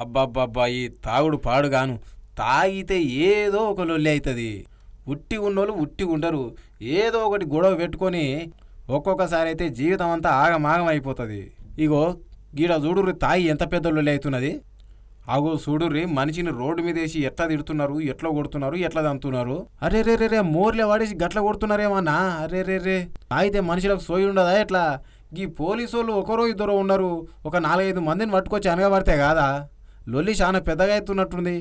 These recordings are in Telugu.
అబ్బబ్బబ్బా ఈ తాగుడు పాడుగాను. తాగితే ఏదో ఒక లొల్లి అవుతుంది ఉట్టి ఉన్నోళ్ళు ఉట్టి ఉండరు ఏదో ఒకటి గొడవ పెట్టుకొని ఒక్కొక్కసారి అయితే జీవితం అంతా ఆగమాగం అయిపోతుంది. ఇగో గీడ చూడుర్రి తాగి ఎంత పెద్ద లొల్లి అవుతున్నది? అగో చూడుర్రి మనిషిని రోడ్డు మీద వేసి ఎట్లా తిడుతున్నారు? ఎట్లా కొడుతున్నారు? ఎట్లా దంతున్నారు? అరే రే రే రే మోర్లే వాడేసి గట్ల కొడుతున్నారేమన్నా? అరే రే రే తాగితే మనుషులకు సోయి ఉండదా ఎట్లా? ఈ పోలీసు వాళ్ళు ఒకరో ఇద్దరు ఉన్నారు ఒక నాలుగైదు మందిని పట్టుకొచ్చి అనగబడితే కాదా లొల్లి చాలా పెద్దగా అవుతున్నట్టుంది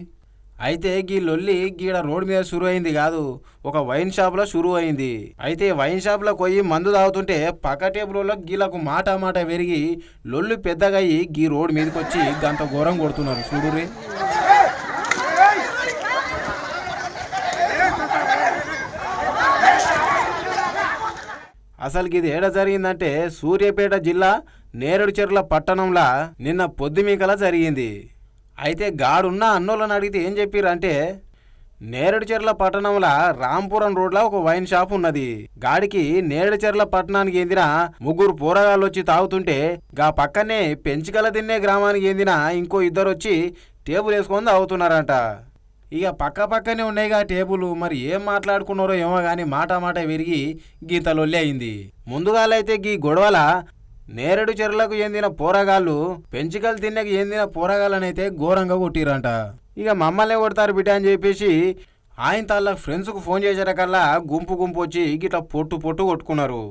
అయితే గీ లొల్లి గీడ రోడ్ మీద షురు అయింది కాదు. ఒక వైన్ షాప్లో షురు అయింది అయితే వైన్ షాప్లో పోయి మందు తాగుతుంటే పక్క టేబుల్లో గీలకు మాట మాట పెరిగి లొల్లు పెద్దగా అయ్యి గీ రోడ్ మీదకి వచ్చి గంత ఘోరం కొడుతున్నారు. చూడుర్రి. అసలు ఇది ఏడ జరిగిందంటే సూర్యాపేట జిల్లా నేరుడుచెర్ల పట్టణంలో నిన్న పొద్దుమీకల జరిగింది. అయితే గాడున్న అన్నోళ్ళని అడిగితే ఏం చెప్పిర్రు అంటే నేరుడుచెర్ల పట్టణంలో రాంపురం రోడ్లో ఒక వైన్ షాప్ ఉన్నది. గాడికి నేరేడుచెర్ల పట్టణానికి ఎందిన ముగ్గురు పోరగాళ్ళు వచ్చి తాగుతుంటే గా పక్కనే పెంచికల తిన్నే గ్రామానికి ఎందిన ఇంకో ఇద్దరు వచ్చి టేబుల్ వేసుకొని తాగుతున్నారంట. ఇక పక్క పక్కనే ఉన్నాయిగా టేబుల్. మరి ఏం మాట్లాడుకున్నారో ఏమో కానీ మాట మాట విరిగి గీతలొల్లి అయింది ముందుగాలైతే గీ గొడవల నేరేడు చెరువులకు చెందిన పోరగాళ్ళు పెంచికలు తిన్నకి చెందిన పోరగాళ్ళనైతే ఘోరంగా కొట్టిరంట. ఇక మమ్మల్ని కొడతారు బిడ్డ అని చెప్పేసి ఆయన తాళ్ళ ఫ్రెండ్స్కు ఫోన్ చేసేటకల్లా గుంపు గుంపు వచ్చి గిట్లా పొట్టు పొట్టు కొట్టుకున్నారు.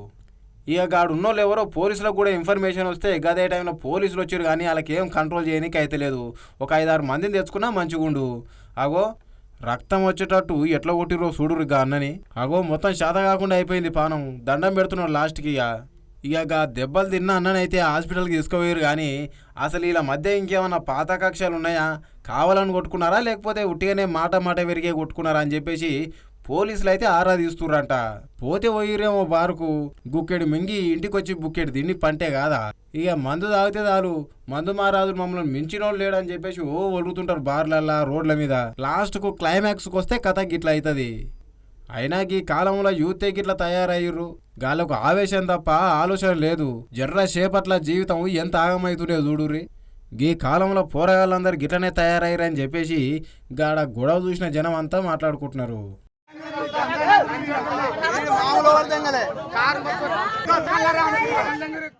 ఇక గాడు ఉన్నోళ్ళు ఎవరో పోలీసులకు కూడా ఇన్ఫర్మేషన్ వస్తే గదే టైంలో పోలీసులు వచ్చారు కానీ వాళ్ళకి ఏం కంట్రోల్ చేయనీకి అయితే లేదు. ఒక ఐదారు మందిని తెచ్చుకున్నా మంచిగుండు. అగో రక్తం వచ్చేటట్టు ఎట్లా కొట్టిరో చూడురు ఇక అన్నని. అగో మొత్తం శాత కాకుండా అయిపోయింది పానం. దండం పెడుతున్నాడు లాస్ట్కి ఇక ఇక దెబ్బలు తిన్న అన్ననైతే హాస్పిటల్కి తీసుకుపోయారు కానీ అసలు ఇలా మధ్య ఇంకేమన్నా పాత కక్షలు ఉన్నాయా? కావాలని కొట్టుకున్నారా? లేకపోతే ఉట్టిగానే మాట మాట పెరిగే కొట్టుకున్నారా? అని చెప్పేసి పోలీసులు అయితే ఆరా తీస్తుర్రంట పోతే పోయిరేమో బారుకు. గుక్కెడు మింగి ఇంటికొచ్చి బుక్కెడు తిండి పంటే కాదా? ఇక మందు తాగితే చాలు. మందు మారాదు మమ్మల్ని మించినోళ్ళు లేడని చెప్పేసి ఓ ఒడుగుతుంటారు బార్లల్లా రోడ్ల మీద. లాస్ట్కు క్లైమాక్స్కి వస్తే కథ గిట్ల అవుతుంది అయినా ఈ కాలంలో యూతే గిట్ల తయారయ్యారు గాలకు ఆవేశం తప్ప ఆలోచన లేదు. జర్ర సేపట్ల జీవితం ఎంత ఆగమైతుండే చూడుర్రి. గీ కాలంలో పోరగాళ్ళందరూ గిట్లనే తయారయ్యారని చెప్పేసి గాడ గొడవ చూసిన జనం అంతా మాట్లాడుకుంటున్నారు. మామూలు అర్థం కదా